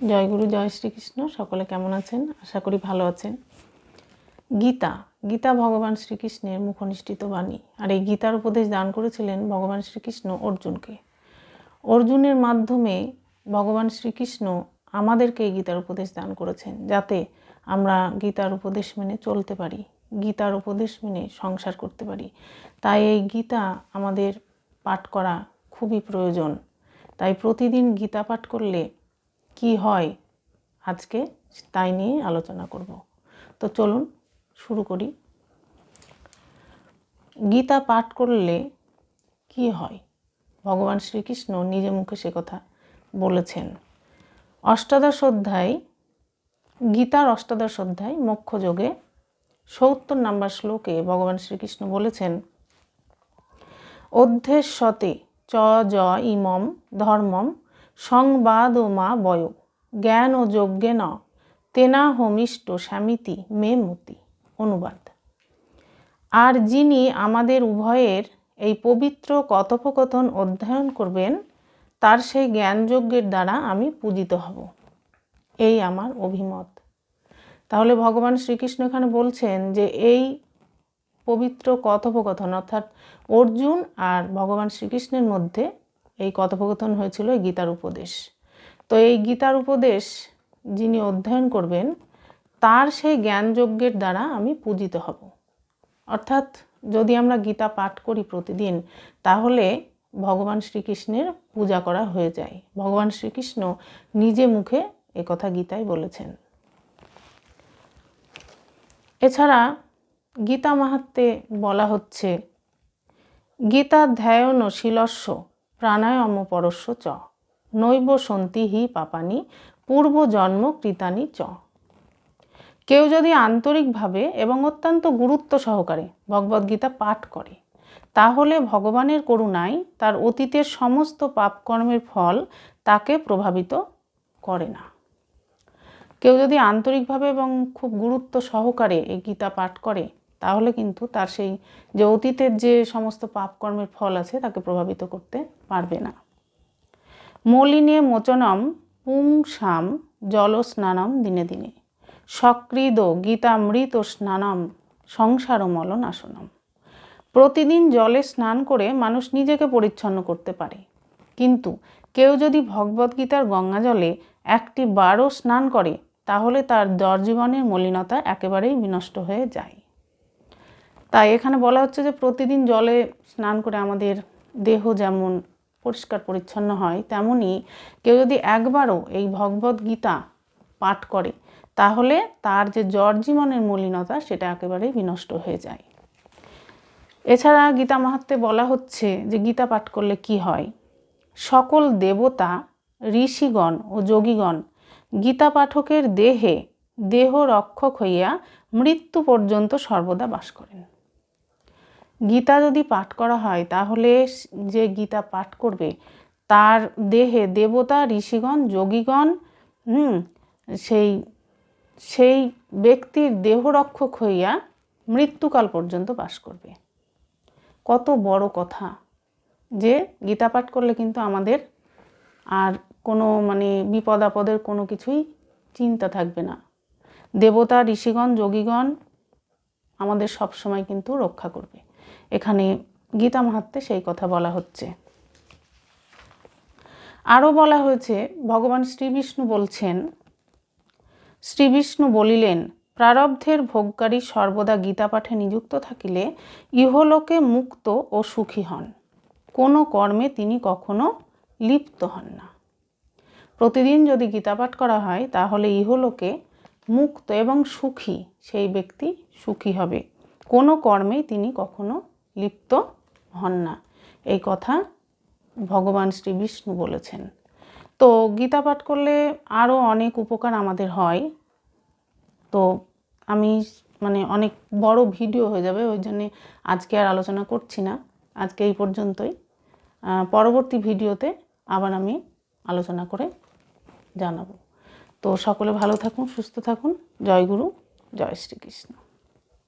জয় গুরু, জয় শ্রীকৃষ্ণ। সকলে কেমন আছেন? আশা করি ভালো আছেন। গীতা গীতা ভগবান শ্রীকৃষ্ণের মুখনিষ্ঠিত বাণী। আর এই গীতার উপদেশ দান করেছিলেন ভগবান শ্রীকৃষ্ণ অর্জুনকে। অর্জুনের মাধ্যমে ভগবান শ্রীকৃষ্ণ আমাদেরকে এই গীতার উপদেশ দান করেছেন, যাতে আমরা গীতার উপদেশ মেনে চলতে পারি, গীতার উপদেশ মেনে সংসার করতে পারি। তাই এই গীতা আমাদের পাঠ করা খুবই প্রয়োজন। তাই প্রতিদিন গীতা পাঠ করলে কি হয় আজকে তাই নিয়ে আলোচনা করব। তো চলুন শুরু করি। গীতা পাঠ করলে কি হয়? ভগবান শ্রীকৃষ্ণ নিজে মুখে সে কথা বলেছেন। অষ্টাদশ অধ্যায়, গীতার অষ্টাদশ অধ্যায়, মোক্ষযোগে সত্তর নাম্বার শ্লোকে ভগবান শ্রীকৃষ্ণ বলেছেন অধ্যেশ্বতে চ জ ইমম, ধর্মম সংবাদ ও মা বয়, জ্ঞান ও যজ্ঞেন তেনা হোমিষ্ট স্বামিতি, মে মতি। অনুবাদ। আর যিনি আমাদের উভয়ের এই পবিত্র কথোপকথন অধ্যয়ন করবেন, তার সেই জ্ঞানযজ্ঞের দ্বারা আমি পূজিত হব। এই আমার অভিমত। তাহলে ভগবান শ্রীকৃষ্ণ এখানে বলছেন যে এই পবিত্র কথোপকথন, অর্থাৎ অর্জুন আর ভগবান শ্রীকৃষ্ণের মধ্যে এই কথোপকথন হয়েছিল এই গীতার উপদেশ। তো এই গীতার উপদেশ যিনি অধ্যয়ন করবেন, তার সেই জ্ঞানযজ্ঞের দ্বারা আমি পূজিত হব। অর্থাৎ যদি আমরা গীতা পাঠ করি প্রতিদিন, তাহলে ভগবান শ্রীকৃষ্ণের পূজা করা হয়ে যায়। ভগবান শ্রীকৃষ্ণ নিজে মুখে একথা গীতায় বলেছেন। এছাড়া গীতা মাহাত্মে বলা হচ্ছে, গীতা ধ্যায়ন শিলস্য প্রাণায়াম পরস্য চ। নৈব সন্তি হি পাপানি পূর্বজন্ম কৃতানি চ। কেউ যদি আন্তরিকভাবে এবং অত্যন্ত গুরুত্ব সহকারে ভগবদ্গীতা পাঠ করে, তাহলে ভগবানের করুণায় তার অতীতের সমস্ত পাপকর্মের ফল তাকে প্রভাবিত করে না। কেউ যদি আন্তরিকভাবে এবং খুব গুরুত্ব সহকারে এই গীতা পাঠ করে তাহলে কিন্তু তার সেই যে অতীতের যে সমস্ত পাপকর্মের ফল আছে তাকে প্রভাবিত করতে পারবে না। মলিনে মোচনম পুং শাম জল স্নানম দিনে দিনে। সক্রিদ গীতামৃত স্নানম সংসার মলন আসনম। প্রতিদিন জলে স্নান করে মানুষ নিজেকে পরিচ্ছন্ন করতে পারে। কিন্তু কেউ যদি ভগবদ্গীতার গঙ্গা জলে একটি বারও স্নান করে, তাহলে তার জীবনের মলিনতা একেবারেই বিনষ্ট হয়ে যায়। তাই এখানে বলা হচ্ছে যে প্রতিদিন জলে স্নান করে আমাদের দেহ যেমন পরিষ্কার পরিচ্ছন্ন হয় তেমনই কেউ যদি একবারও এই ভগবত গীতা পাঠ করে, তাহলে তার যে জ্বর জীবনের মলিনতা সেটা একেবারেই বিনষ্ট হয়ে যায়। এছাড়া গীতা মাহাত্মে বলা হচ্ছে যে গীতা পাঠ করলে কি হয়? সকল দেবতা, ঋষিগণ ও যোগীগণ গীতা পাঠকের দেহে দেহ রক্ষক হইয়া মৃত্যু পর্যন্ত সর্বদা বাস করেন। গীতা যদি পাঠ করা হয়, তাহলে যে গীতা পাঠ করবে, তার দেহে দেবতা, ঋষিগণ, যোগীগণ, হুম, সেই সেই ব্যক্তির দেহরক্ষক হইয়া মৃত্যুকাল পর্যন্ত বাস করবে। কত বড় কথা যে গীতা পাঠ করলে কিন্তু আমাদের আর কোনো মানে বিপদ আপদের কোনো কিছুই চিন্তা থাকবে না। দেবতা, ঋষিগণ, যোগীগণ আমাদের সব সময় কিন্তু রক্ষা করবে। এখানে গীতা মাহাত্মে সেই কথা বলা হচ্ছে। আরও বলা হয়েছে, ভগবান শ্রীবিষ্ণু বলছেন, শ্রীবিষ্ণু বলিলেন, প্রারব্ধের ভোগকারী সর্বদা গীতা পাঠে নিযুক্ত থাকিলে ইহলোকে মুক্ত ও সুখী হন। কোনো কর্মে তিনি কখনো লিপ্ত হন না। প্রতিদিন যদি গীতা পাঠ করা হয়, তাহলে ইহলোকে মুক্ত এবং সুখী সেই ব্যক্তি সুখী হবে। কোনো কর্মেই তিনি কখনো লিপ্ত হন না। এই কথা ভগবান শ্রী বিষ্ণু বলেছেন। তো গীতা পাঠ করলে আরও অনেক উপকার আমাদের হয়। তো আমি মানে অনেক বড় ভিডিও হয়ে যাবে, ওই জন্যে আজকে আর আলোচনা করছি না। আজকে এই পর্যন্তই। পরবর্তী ভিডিওতে আবার আমি আলোচনা করে জানাব। তো সকলে ভালো থাকুন, সুস্থ থাকুন। জয় গুরু, জয় শ্রীকৃষ্ণ